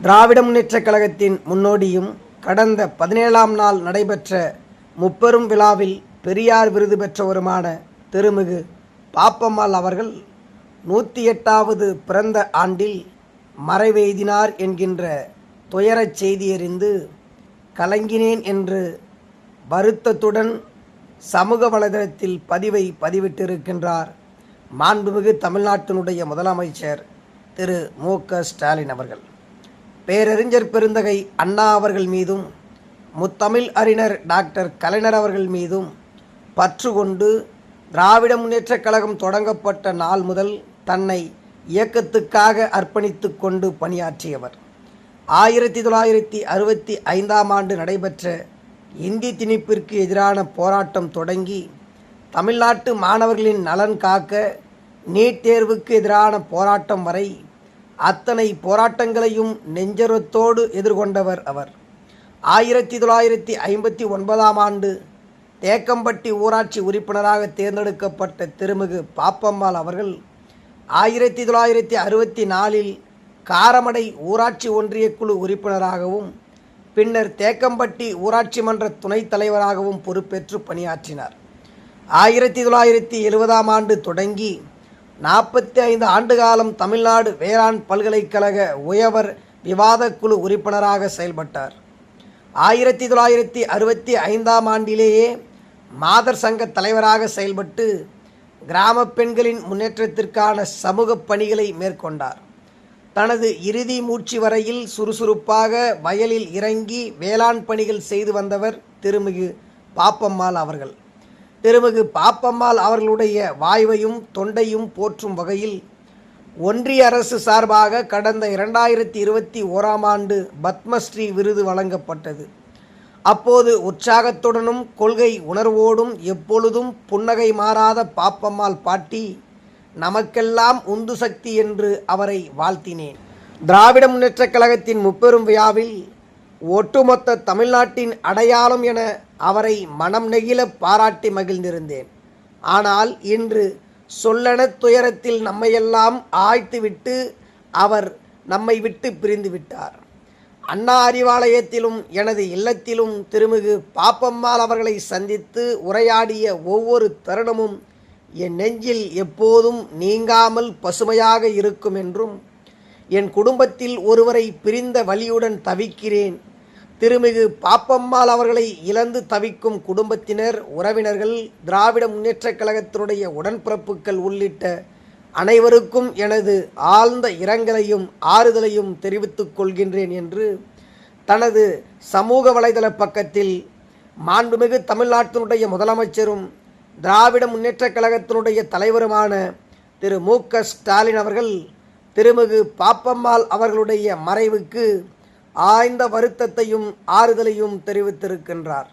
திராவிட முன்னேற்றக் கழகத்தின் முன்னோடியும் கடந்த பதினேழாம் நாள் நடைபெற்ற முப்பெரும் விழாவில் பெரியார் விருது பெற்றவருமான திருமிகு பாப்பம்மாள் அவர்கள் நூற்றி எட்டாவது பிறந்த ஆண்டில் மறைவெய்தினார் என்கின்ற துயரச் செய்தியறிந்து கலங்கினேன் என்று வருத்தத்துடன் சமூக வலைதளத்தில் பதிவை பதிவிட்டிருக்கின்றார் மாண்புமிகு தமிழ்நாட்டினுடைய முதலமைச்சர் திரு மு க ஸ்டாலின் அவர்கள். பேரறிஞர் பெருந்தகை அண்ணா அவர்கள் மீதும் முத்தமிழ் அறிஞர் டாக்டர் கலைஞர் அவர்கள் மீதும் பற்று கொண்டு திராவிட முன்னேற்றக் கழகம் தொடங்கப்பட்ட நாள் முதல் தன்னை இயக்கத்துக்காக அர்ப்பணித்து கொண்டு பணியாற்றியவர். ஆயிரத்தி தொள்ளாயிரத்தி அறுபத்தி ஐந்தாம் ஆண்டு நடைபெற்ற இந்தி திணிப்பிற்கு எதிரான போராட்டம் தொடங்கி தமிழ்நாட்டு மாணவர்களின் நலன் காக்க நீட் தேர்வுக்கு எதிரான போராட்டம் வரை அத்தனை போராட்டங்களையும் நெஞ்சரத்தோடு எதிர்கொண்டவர் அவர். ஆயிரத்தி தொள்ளாயிரத்தி ஐம்பத்தி ஒன்பதாம் ஆண்டு தேக்கம்பட்டி ஊராட்சி உறுப்பினராக தேர்ந்தெடுக்கப்பட்ட திருமிகு பாப்பம்மாள் அவர்கள் ஆயிரத்தி தொள்ளாயிரத்தி அறுபத்தி நாலில் காரமடை ஊராட்சி ஒன்றிய குழு உறுப்பினராகவும் பின்னர் தேக்கம்பட்டி ஊராட்சி மன்ற துணைத் தலைவராகவும் பொறுப்பேற்று பணியாற்றினார். ஆயிரத்தி தொள்ளாயிரத்தி எழுபதாம் ஆண்டு தொடங்கி நாற்பத்தி ஐந்து ஆண்டு காலம் தமிழ்நாடு வேளாண் பல்கலைக்கழக உயவர் விவாதக்குழு உறுப்பினராக செயல்பட்டார். ஆயிரத்தி தொள்ளாயிரத்தி அறுபத்தி ஐந்தாம் ஆண்டிலேயே மாதர் சங்க தலைவராக செயல்பட்டு கிராம பெண்களின் முன்னேற்றத்திற்கான சமூக பணிகளை மேற்கொண்டார். தனது இறுதி மூச்சு வரையில் சுறுசுறுப்பாக வயலில் இறங்கி வேளாண் பணிகள் செய்து வந்தவர் திருமிகு பாப்பம்மாள் அவர்கள். திருமிகு பாப்பம்மாள் அவர்களுடைய வாய்வையும் தொண்டையும் போற்றும் வகையில் ஒன்றிய அரசு சார்பாக கடந்த இரண்டாயிரத்தி இருபத்தி ஓராம் ஆண்டு பத்மஸ்ரீ விருது வழங்கப்பட்டது. அப்போது உற்சாகத்துடனும் கொள்கை உணர்வோடும் எப்பொழுதும் புன்னகை மாறாத பாப்பம்மாள் பாட்டி நமக்கெல்லாம் உந்து சக்தி என்று அவரை வாழ்த்தினேன். திராவிட முன்னேற்றக் கழகத்தின் முப்பெரும் விழாவில் ஒட்டுமொத்த தமிழ்நாட்டின் அடையாளம் என அவரை மனம் நெகிழ பாராட்டி மகிழ்ந்திருந்தேன். ஆனால் இன்று சொல்லென துயரத்தில் நம்மையெல்லாம் ஆய்த்துவிட்டு அவர் நம்மை விட்டு பிரிந்து விட்டார். அண்ணா அறிவாலயத்திலும் எனது இல்லத்திலும் திருமிகு பாப்பம்மாள் அவர்களை சந்தித்து உரையாடிய ஒவ்வொரு தருணமும் என் நெஞ்சில் எப்போதும் நீங்காமல் பசுமையாக இருக்கும் என்றும் என் குடும்பத்தில் ஒருவரை பிரிந்த வழியுடன் தவிக்கிறேன். திருமிகு பாப்பம்மாள் அவர்களை இழந்து தவிக்கும் குடும்பத்தினர் உறவினர்கள் திராவிட முன்னேற்றக் கழகத்தினுடைய உடன்பிறப்புகள் உள்ளிட்ட அனைவருக்கும் எனது ஆழ்ந்த இரங்கலையும் ஆறுதலையும் தெரிவித்துக் கொள்கின்றேன் என்று தனது சமூக வலைதள பக்கத்தில் மாண்புமிகு தமிழ்நாட்டினுடைய முதலமைச்சரும் திராவிட முன்னேற்றக் கழகத்தினுடைய தலைவருமான திரு மு க ஸ்டாலின் அவர்கள் திருமிகு பாப்பம்மாள் அவர்களுடைய மறைவுக்கு ஆய்ந்த வருத்தத்தையும் ஆறுதலையும் தெரிவித்திருக்கின்றார்.